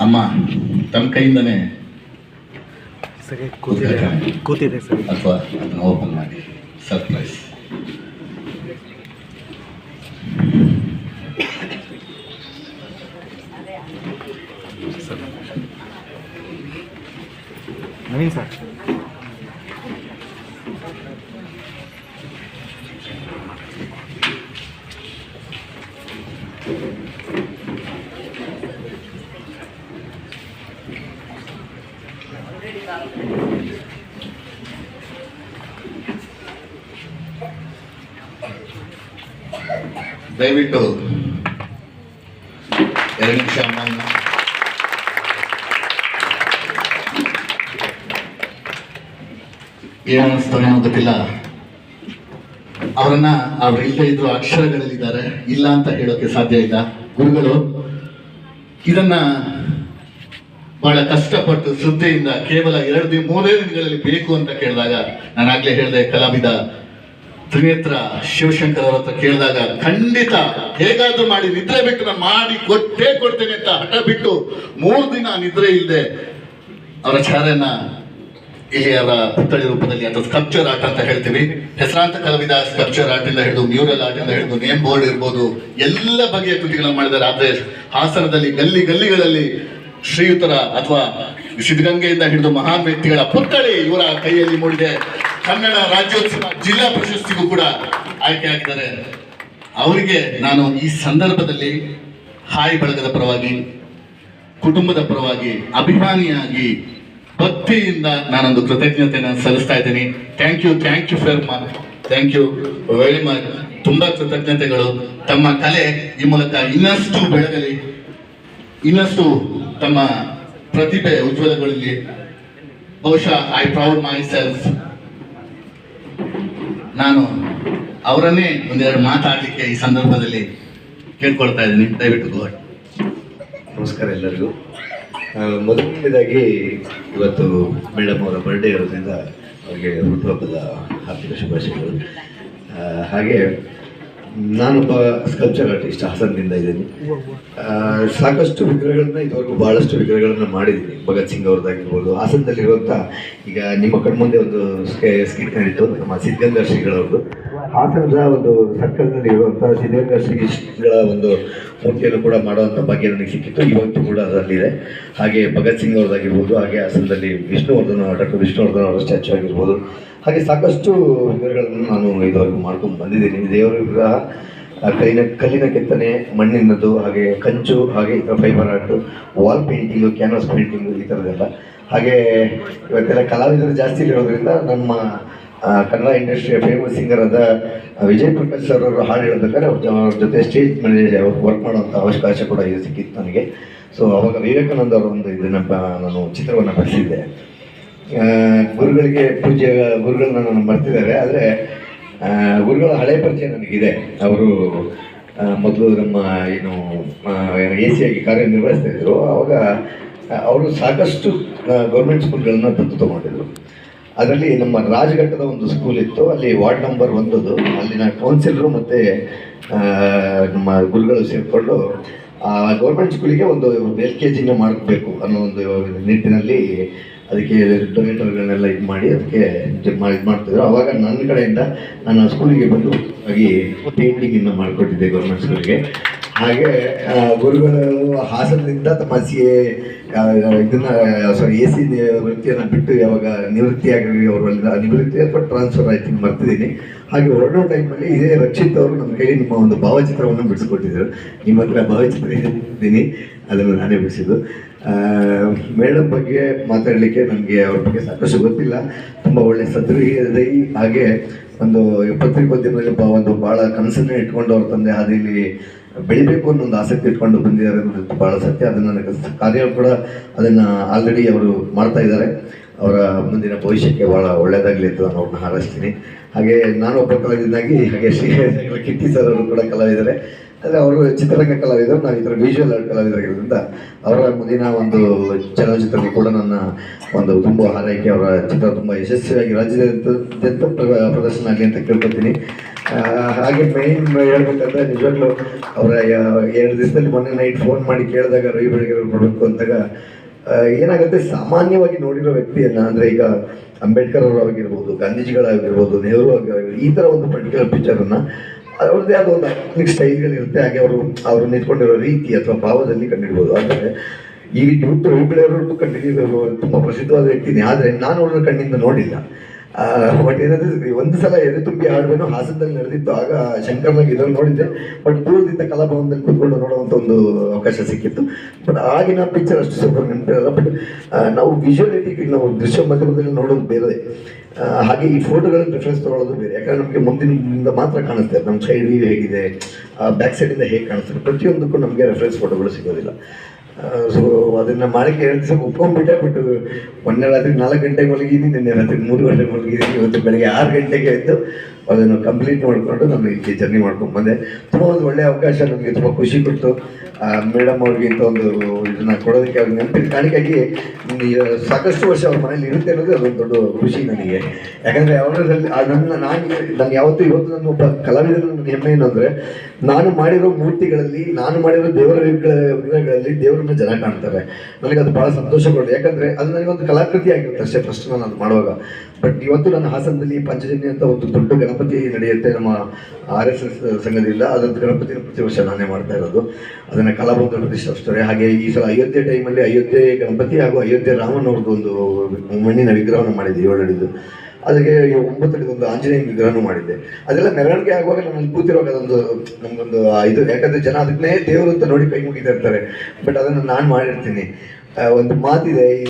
ಅಮ್ಮ ತಮ್ಮ ಕೈಯಿಂದನೇ ಕೂತಿದೆ. ಕೂತಿದೆ ಸರ್. ಅಥವಾ ಅದನ್ನು ಓಪನ್ ಮಾಡಿ. Surprise Naveen sir. ದಯವಿಟ್ಟು ಎರಡು ನಿಮಿಷ ಮೌನ ಏನನ್ನಿಸ್ತೋ ಏನೋ ಗೊತ್ತಿಲ್ಲ. ಅವರನ್ನ ಅವ್ರು ಇಲ್ಲದೆ ಇದ್ರು ಅಕ್ಷರಗಳಲ್ಲಿದ್ದಾರೆ. ಇಲ್ಲ ಅಂತ ಹೇಳೋಕೆ ಸಾಧ್ಯ ಇಲ್ಲ. ಗುರುಗಳು, ಇದನ್ನ ಬಹಳ ಕಷ್ಟಪಟ್ಟು ಶ್ರದ್ಧೆಯಿಂದ ಕೇವಲ ಎರಡು ದಿನ, ಮೂರೇ ದಿನಗಳಲ್ಲಿ ಬೇಕು ಅಂತ ಕೇಳಿದಾಗ ನಾನು ಆಗ್ಲೇ ಹೇಳಿದೆ, ಕಲಾವಿದ ತ್ರಿನೇತ್ರ ಶಿವಶಂಕರ್ ಅವ್ರ ಹತ್ರ ಕೇಳಿದಾಗ, ಖಂಡಿತ, ಹೇಗಾದ್ರೂ ಮಾಡಿ, ನಿದ್ರೆ ಬಿಟ್ಟು ನಾನು ಮಾಡಿ ಕೊಟ್ಟೇ ಕೊಡ್ತೇನೆ ಅಂತ ಹಠ ಬಿಟ್ಟು ಮೂರು ದಿನ ನಿದ್ರೆ ಇಲ್ಲದೆ ಅವರ ಚಾರನ್ನ ಇಲ್ಲಿ ಅವರ ಪುತ್ತಳಿ ರೂಪದಲ್ಲಿ ಅಥವಾ ಸ್ಕಲ್ಪ್ಚರ್ ಆರ್ಟ್ ಅಂತ ಹೇಳ್ತೀವಿ. ಹೆಸರಾಂತ ಕಲಾವಿದ ಸ್ಕಲ್ಪ್ಚರ್ ಆರ್ಟ್ ಇಂದ ಹಿಡಿದು ಮ್ಯೂರಲ್ ಆರ್ಟ್ ಇಂದ ಹಿಡಿದು ನೇಮ್ ಬೋರ್ಡ್ ಇರ್ಬೋದು, ಎಲ್ಲ ಬಗೆಯ ಕೃತಿಗಳನ್ನು ಮಾಡಿದ್ದಾರೆ ಆದರೆ ಹಾಸನದಲ್ಲಿ ಗಲ್ಲಿ ಗಲ್ಲಿಗಳಲ್ಲಿ ಶ್ರೀಯುತರ ಅಥವಾ ಸಿದ್ಧಗಂಗೆಯಿಂದ ಹಿಡಿದು ಮಹಾನ್ ವ್ಯಕ್ತಿಗಳ ಪುತ್ಥಳಿ ಇವರ ಕೈಯಲ್ಲಿ ಮೂಡಿದೆ. ಕನ್ನಡ ರಾಜ್ಯೋತ್ಸವ ಜಿಲ್ಲಾ ಪ್ರಶಸ್ತಿಗೂ ಕೂಡ ಆಯ್ಕೆಯಾಗಿದ್ದಾರೆ ಅವರಿಗೆ ನಾನು ಈ ಸಂದರ್ಭದಲ್ಲಿ ಹಾಯಿ ಬಳಗದ ಪರವಾಗಿ, ಕುಟುಂಬದ ಪರವಾಗಿ ಅಭಿಮಾನಿಯಾಗಿ ಭಕ್ತಿಯಿಂದ ನಾನೊಂದು ಕೃತಜ್ಞತೆಯನ್ನು ಸಲ್ಲಿಸ್ತಾ ಇದ್ದೀನಿ. Thank you thank you for thank you very much ತುಂಬ ಕೃತಜ್ಞತೆಗಳು. ತಮ್ಮ ಕಲೆ ಈ ಮೂಲಕ ಇನ್ನಷ್ಟು ಬೆಳಗಲಿ, ಇನ್ನಷ್ಟು ತಮ್ಮ ಪ್ರತಿಭೆ ಉಜ್ವಲಗೊಳ್ಳಲಿ ಬಹುಶಃ ಐ ಪ್ರೌಡ್ ಮೈ ಸೆಲ್ಫ್ ನಾನು ಅವರನ್ನೇ ಒಂದೆರಡು ಮಾತಾಡಲಿಕ್ಕೆ ಈ ಸಂದರ್ಭದಲ್ಲಿ ಕೇಳ್ಕೊಳ್ತಾ ಇದ್ದೀನಿ. ದಯವಿಟ್ಟು ಗೋಡ್ ನಮಸ್ಕಾರ ಎಲ್ಲರಿಗೂ. ಮೊದಲನೇದಾಗಿ ಇವತ್ತು ಮೇಡಮ್ ಅವರ ಬರ್ಡೇ ಇರೋದ್ರಿಂದ ಅವರಿಗೆ ಹುಟ್ಟುಹಬ್ಬದ ಹಾರ್ದಿಕ ಶುಭಾಶಯಗಳು. ಹಾಗೆ ನಾನೊಬ್ಬ ಸ್ಕಲ್ಪ್ಚರ್ ಆರ್ಟಿಸ್ಟ್ ಹಾಸನದಿಂದ ಇದ್ದೀನಿ. ಸಾಕಷ್ಟು ವಿಗ್ರಹಗಳನ್ನ ಇದುವರೆಗೂ ಭಾಳಷ್ಟು ವಿಗ್ರಹಗಳನ್ನ ಮಾಡಿದ್ದೀನಿ. ಭಗತ್ ಸಿಂಗ್ ಅವ್ರದ್ದಾಗಿರ್ಬೋದು ಹಾಸನದಲ್ಲಿರುವಂಥ ಈಗ ನಿಮ್ಮ ಕಣ್ಮುಂದೆ ಒಂದು ಸ್ಕಿಟ್ ನಡೀತು ನಮ್ಮ ಸಿದ್ಧಗಂಗಾ ಶ್ರೀಗಳವ್ರದ್ದು. ಹಾಸನದ ಒಂದು ಸರ್ಕಲ್ನಲ್ಲಿ ಇರುವಂಥ ಸಿದ್ಧಗಂಗಾ ಶ್ರೀಗಳ ಒಂದು ಮೂರ್ತಿಯನ್ನು ಕೂಡ ಮಾಡುವಂಥ ಭಾಗ್ಯ ನನಗೆ ಸಿಕ್ಕಿತ್ತು. ಇವತ್ತು ಕೂಡ ಅದರಲ್ಲಿದೆ. ಹಾಗೆ ಭಗತ್ ಸಿಂಗ್ ಅವ್ರದ್ದಾಗಿರ್ಬೋದು, ಹಾಗೆ ಹಾಸನದಲ್ಲಿ ವಿಷ್ಣುವರ್ಧನ್ ಡಾಕ್ಟರ್ ವಿಷ್ಣುವರ್ಧನ ಅವರ ಸ್ಟ್ಯಾಚು ಆಗಿರ್ಬೋದು. ಹಾಗೆ ಸಾಕಷ್ಟು ವಿವರಗಳನ್ನು ನಾನು ಇದುವರೆಗೂ ಮಾಡ್ಕೊಂಡು ಬಂದಿದ್ದೀನಿ. ದೇವರ ವಿಗ್ರಹ ಕೈನ ಕಲ್ಲಿನ ಕೆತ್ತನೆ ಮಣ್ಣಿನದು ಹಾಗೆ ಕಂಚು, ಹಾಗೆ ಈ fibre art wall painting canvas painting ಈ ಥರದ್ದೆಲ್ಲ ಹಾಗೆ ಇವತ್ತೆಲ್ಲ ಕಲಾವಿದರು ಜಾಸ್ತಿ ಇರೋದ್ರಿಂದ ನಮ್ಮ ಕನ್ನಡ ಇಂಡಸ್ಟ್ರಿಯ ಫೇಮಸ್ ಸಿಂಗರ್ ಆದ ವಿಜಯ್ ಪ್ರಕಾಶ್ ಸರ್ ಅವರು ಹಾಡು ಹೇಳ್ಬೇಕಾದ್ರೆ ಅವ್ರ ಜೊತೆ ಸ್ಟೇಜ್ ಮೇಲೆ ವರ್ಕ್ ಮಾಡುವಂಥ ಅವಕಾಶ ಕೂಡ ಇದು ಸಿಕ್ಕಿತ್ತು ನನಗೆ. ಸೊ ಅವಾಗ ವಿವೇಕಾನಂದ ಅವರ ಒಂದು ಇದನ್ನು ನಾನು ಚಿತ್ರವನ್ನು ಬಿಡಿಸಿದ್ದೆ ಗುರುಗಳಿಗೆ ಪೂಜ್ಯ, ಗುರುಗಳನ್ನ ನಾನು ಮರ್ತಿದ್ದಾರೆ, ಆದರೆ ಗುರುಗಳ ಹಳೆ ಪರಿಚಯ ನನಗಿದೆ. ಅವರು ಮೊದಲು ನಮ್ಮ, ಏನು ಎ ಆಗಿ ಕಾರ್ಯನಿರ್ವಹಿಸ್ತಾ ಇದ್ದರು ಅವಾಗ ಅವರು ಸಾಕಷ್ಟು ಗೌರ್ಮೆಂಟ್ ಸ್ಕೂಲ್ಗಳನ್ನ ತಂದು ತಗೊಂಡಿದ್ರು. ಅದರಲ್ಲಿ ನಮ್ಮ ರಾಜಘಟ್ಟದ ಒಂದು ಸ್ಕೂಲ್ ಇತ್ತು. ಅಲ್ಲಿ ವಾರ್ಡ್ ನಂಬರ್ ಒಂದದು. ಅಲ್ಲಿನ ಕೌನ್ಸಿಲರು ಮತ್ತು ನಮ್ಮ ಗುರುಗಳು ಸೇರಿಕೊಂಡು, ಆ ಗೌರ್ಮೆಂಟ್ ಸ್ಕೂಲಿಗೆ ಒಂದು ಎಲ್ ಕೆ ಜಿನ ಮಾಡಬೇಕು ಅನ್ನೋ ಒಂದು ನಿಟ್ಟಿನಲ್ಲಿ ಅದಕ್ಕೆ ಡೊನೇಟರ್ಗಳನ್ನೆಲ್ಲ ಇದು ಮಾಡಿ, ಅದಕ್ಕೆ ಇದು ಮಾಡಿ ಇದು ಮಾಡ್ತಿದ್ರು. ಅವಾಗ ನನ್ನ ಕಡೆಯಿಂದ ನಾನು ಸ್ಕೂಲಿಗೆ ಬಂದು ಆಗಿ ಪೇಂಟಿಂಗನ್ನು ಮಾಡಿಕೊಟ್ಟಿದ್ದೆ ಗೌರ್ಮೆಂಟ್ ಸ್ಕೂಲಿಗೆ ಹಾಗೆ ಗುರುಗಳು ಹಾಸನದಿಂದ ತಮ್ಮ ಸಿ ಎ ಇದನ್ನ ಸಾರಿ ಎ ಸಿ ವೃತ್ತಿಯನ್ನು ಬಿಟ್ಟು ಯಾವಾಗ ನಿವೃತ್ತಿಯಾಗಿ ಅವರು ನಿವೃತ್ತಿ ಅಥವಾ ಟ್ರಾನ್ಸ್ಫರ್ ಆಯ್ತು ಮರ್ತಿದ್ದೀನಿ. ಹಾಗೆ ಹೊರಡೋ ಟೈಮಲ್ಲಿ ಇದೇ ರಕ್ಷಿತ್ ಅವರು ನಮ್ಮ ಕೈಲಿ ನಿಮ್ಮ ಒಂದು ಭಾವಚಿತ್ರವನ್ನು ಬಿಡಿಸ್ಕೊಟ್ಟಿದ್ರು ನಿಮ್ಮ ಹತ್ರ ಭಾವಚಿತ್ರ ಇದ್ದೀನಿ. ಅದನ್ನು ನಾನೇ ಬಿಡಿಸಿದ್ದು. ಮೇಡಮ್ ಬಗ್ಗೆ ಮಾತಾಡಲಿಕ್ಕೆ ನನಗೆ ಅವ್ರ ಬಗ್ಗೆ ಸಾಕಷ್ಟು ಗೊತ್ತಿಲ್ಲ. ತುಂಬ ಒಳ್ಳೆ ಸದೃಹಿ ಹಾಗೆ ಒಂದು ಪತ್ರಿಕೋದ್ಯಮದಲ್ಲಿ ಒಂದು ಭಾಳ ಕನಸನ್ನೇ ಇಟ್ಕೊಂಡು ಅವ್ರ ತಂದೆ ಹಾದಿಲಿ ಬೆಳಿಬೇಕು ಅನ್ನೋ ಒಂದು ಆಸಕ್ತಿ ಇಟ್ಕೊಂಡು ಬಂದಿದ್ದಾರೆ ಅನ್ನೋದು ಭಾಳ ಸತ್ಯ. ಅದನ್ನು ನನಗೆ ಕಾರ್ಯ ಕೂಡ ಅದನ್ನು ಆಲ್ರೆಡಿ ಅವರು ಮಾಡ್ತಾ ಇದ್ದಾರೆ. ಅವರ ಮುಂದಿನ ಭವಿಷ್ಯಕ್ಕೆ ಭಾಳ ಒಳ್ಳೆಯದಾಗಲಿ ಅಂತ ನಾನು ಅವ್ರನ್ನ ಹಾರೈಸ್ತೀನಿ. ಹಾಗೆ ನಾನು ಒಬ್ಬ ಕಲಾವಿದನಾಗಿ ಹಾಗೆ ಶ್ರೀ ಕಿಟ್ಟಿ ಸರ್ ಅವರು ಕೂಡ ಕಲಾವಿದರೆ. ಆದರೆ ಅವರು ಚಿತ್ರರಂಗ ಕಲಾವಿದರು ನಾವು ಇದರ ವಿಜುವಲ್ ಆರ್ಟ್ ಕಲಾವಿದರಾಗಿರೋದ್ರಿಂದ ಅವರ ಮುಂದಿನ ಒಂದು ಚಲನಚಿತ್ರಕ್ಕೆ ಕೂಡ ನನ್ನ ಒಂದು ತುಂಬ ಹಾರೈಕೆ. ಅವರ ಚಿತ್ರ ತುಂಬ ಯಶಸ್ವಿಯಾಗಿ ರಾಜ್ಯದಾದ್ಯಂತ ಪ್ರ- ಪ್ರದರ್ಶನ ಆಗಲಿ ಅಂತ ಕೇಳ್ಕೊತೀನಿ ಹಾಗೆ ಮೈನ್ ಹೇಳ್ಬೇಕಂದ್ರೆ ನಿಜವಾಗ್ಲೂ ಅವರ ಎರಡು ದಿವಸದಲ್ಲಿ ಮೊನ್ನೆ ನೈಟ್ ಫೋನ್ ಮಾಡಿ ಕೇಳಿದಾಗ ರವಿ ಬೆಳಗ್ಗೆ ನೋಡಬೇಕು ಅಂದಾಗ ಆ, ಏನಾಗುತ್ತೆ? ಸಾಮಾನ್ಯವಾಗಿ ನೋಡಿರೋ ವ್ಯಕ್ತಿಯನ್ನ, ಅಂದ್ರೆ ಈಗ ಅಂಬೇಡ್ಕರ್ ಅವರು ಆಗಿರ್ಬೋದು, ಗಾಂಧೀಜಿಗಳಾಗಿರ್ಬೋದು, ನೆಹರು ಆಗಿರ್ಬೋದು, ಈ ತರ ಒಂದು ಪರ್ಟಿಕ್ಯುಲರ್ ಪಿಕ್ಚರನ್ನು ಅವ್ರದ್ದೇ ಆದ ಒಂದು ಅಕ್ನಿಕ್ ಸ್ಟೈಲ್ಗಳಿರುತ್ತೆ ಹಾಗೆ ಅವರು ಅವರು ನಿಂತ್ಕೊಂಡಿರೋ ರೀತಿ ಅಥವಾ ಭಾವದಲ್ಲಿ ಕಂಡಿಡ್ಬೋದು ಆದರೆ, ಈ ಇವತ್ತು ಹುಬ್ಬಳ್ಳಿಯವರು ಕಂಡು ಕಂಡಿದ್ದು ತುಂಬ ಪ್ರಸಿದ್ಧವಾದ ವ್ಯಕ್ತಿನೇ. ಆದರೆ, ನಾನು ಅವ್ರನ್ನ ಕಣ್ಣಿಂದ ನೋಡಿಲ್ಲ. ಬಟ್ ಏನಂದ್ರೆ ಒಂದು ಸಲ ಎದೆ ತುಂಬಿ ಆಡ್ಬೇಕು ಹಾಸನದಲ್ಲಿ ನಡೆದಿತ್ತು, ಆಗ ಶಂಕರ್ನಾಗ್ ಇದ್ರಲ್ಲಿ ನೋಡಿದ್ದೆ. ಬಟ್ ದೂರದಿಂದ ಕಲಾಭವನದಲ್ಲಿ ಕೂತ್ಕೊಂಡು ನೋಡುವಂಥ ಒಂದು ಅವಕಾಶ ಸಿಕ್ಕಿತ್ತು. ಬಟ್ ಆಗಿನ ಪಿಕ್ಚರ್ ಅಷ್ಟು ಸ್ವಲ್ಪ ನೆನಪಿರಲ್ಲ ಬಟ್ ನಾವು ವಿಜುವಲಿಟಿ ನಾವು ದೃಶ್ಯ ಮಾಧ್ಯಮದಲ್ಲಿ ನೋಡೋದು ಬೇರೆ. ಹಾಗೆ ಈ ಫೋಟೋಗಳನ್ನು ರೆಫರೆನ್ಸ್ ತಗೊಳ್ಳೋದು ಬೇರೆ. ಯಾಕಂದ್ರೆ ನಮಗೆ ಮುಂದಿನಿಂದ ಮಾತ್ರ ಕಾಣಿಸ್ತದೆ ನಮ್ಮ ಸೈಡ್ ವ್ಯೂ ಹೇಗಿದೆ ಬ್ಯಾಕ್ ಸೈಡಿಂದ ಹೇಗೆ ಕಾಣಿಸ್ತಾರೆ ಪ್ರತಿಯೊಂದಕ್ಕೂ ನಮಗೆ ರೆಫರೆನ್ಸ್ ಫೋಟೋಗಳು ಸಿಗೋದಿಲ್ಲ. ಸೊ ಅದನ್ನು ಮಾಡಕ್ಕೆ ಎರಡು ದಿವಸ ಒಪ್ಕೊಂಡ್ಬಿಟ್ಟೆ ಬಿಟ್ಟು ಮೊನ್ನೆ ರಾತ್ರಿ ನಾಲ್ಕು ಗಂಟೆಗೆ ಮಲಗಿದ್ದೀನಿ, ನಿನ್ನೆ ರಾತ್ರಿ ಮೂರು ಗಂಟೆಗೆ ಮಲಗಿದ್ದೀನಿ, ಇವತ್ತು ಬೆಳಗ್ಗೆ ಆರು ಗಂಟೆಗೆ ಎದ್ದು ಅದನ್ನು ಕಂಪ್ಲೀಟ್ ಮಾಡಿಕೊಂಡು ನಾನು ಇಲ್ಲಿ ಜರ್ನಿ ಮಾಡ್ಕೊಂಡು ಬಂದೆ. ತುಂಬ ಒಂದು ಒಳ್ಳೆಯ ಅವಕಾಶ ನನಗೆ ತುಂಬ ಖುಷಿ ಕೊಟ್ಟು ಮೇಡಮ್ ಅವ್ರಿಗೆ ಇಂಥ ಒಂದು ಇದನ್ನ ಕೊಡೋದಕ್ಕೆ ಅವ್ರಿಗೆ ನೆನಪಿನ ಕಾಣಿಕೆಗೆ ಸಾಕಷ್ಟು ವರ್ಷ ಅವ್ರ ಮನೇಲಿ ಇರುತ್ತೆ ಅನ್ನೋದು ಅದೊಂದು ದೊಡ್ಡ ಖುಷಿ ನನಗೆ. ಯಾಕಂದರೆ ಅವರಲ್ಲಿ ನನ್ನ, ನಾನು ನಾನು ಯಾವತ್ತೂ ಇವತ್ತು ನನ್ನ ಒಬ್ಬ ಕಲಾವಿದರ ನನ್ನ ಹೆಮ್ಮೆ ಏನು ಅಂದರೆ, ನಾನು ಮಾಡಿರೋ ಮೂರ್ತಿಗಳಲ್ಲಿ, ನಾನು ಮಾಡಿರೋ ದೇವರ ವಿಗ್ರಹ- ವಿಗ್ರಹಗಳಲ್ಲಿ ದೇವರನ್ನ ಜನ ಕಾಣ್ತಾರೆ. ನನಗೆ ಅದು ಭಾಳ ಸಂತೋಷ ಕೊಡುತ್ತೆ. ಯಾಕಂದರೆ ಅದು ನನಗೊಂದು ಕಲಾಕೃತಿ ಆಗಿರುತ್ತೆ ಅಷ್ಟೇ ಫಸ್ಟ್ ನಾನು ಅದು ಮಾಡುವಾಗ. ಬಟ್ ಇವತ್ತು ನನ್ನ ಹಾಸನದಲ್ಲಿ ಪಂಚಜನ್ಯ ಅಂತ ಒಂದು ದೊಡ್ಡ ಗಣಪತಿ ನಡೆಯುತ್ತೆ ನಮ್ಮ ಆರ್ ಎಸ್ ಎಸ್ ಸಂಘದಿಂದ. ಅದೊಂದು ಗಣಪತಿನ ಪ್ರತಿ ವರ್ಷ ನಾನೇ ಮಾಡ್ತಾ ಇರೋದು. ಅದನ್ನು ಕಲಾಭವನ ಪ್ರತಿಷ್ಠಿಸ್ತಾರೆ ಹಾಗೆ ಈ ಸಲ ಅಯೋಧ್ಯೆ ಟೈಮಲ್ಲಿ ಅಯೋಧ್ಯೆ ಗಣಪತಿ ಹಾಗೂ ಅಯೋಧ್ಯೆ ರಾಮನವ್ರದ್ದು ಒಂದು ಮಣ್ಣಿನ ವಿಗ್ರಹವನ್ನು ಮಾಡಿದ್ದೆ ಏಳು ಅದಕ್ಕೆ ಒಂಬತ್ತು ಅಡಿದ ಒಂದು ಆಂಜನೇಯ ವಿಗ್ರಹನೂ ಮಾಡಿದ್ದೆ. ಅದೆಲ್ಲ ಮೆರವಣಿಗೆ ಆಗುವಾಗ ನಾನು ಅಲ್ಲಿ ಕೂತಿರುವಾಗ ಅದೊಂದು ನಮಗೊಂದು ಇದು ಯಾಕಂದರೆ ಜನ ಅದನ್ನೇ ದೇವರು ಅಂತ ನೋಡಿ ಕೈ ಮುಗಿತಾ ಇರ್ತಾರೆ. ಬಟ್ ಅದನ್ನು ನಾನು ಮಾಡಿರ್ತೀನಿ. ಒಂದು ಮಾತಿದೆ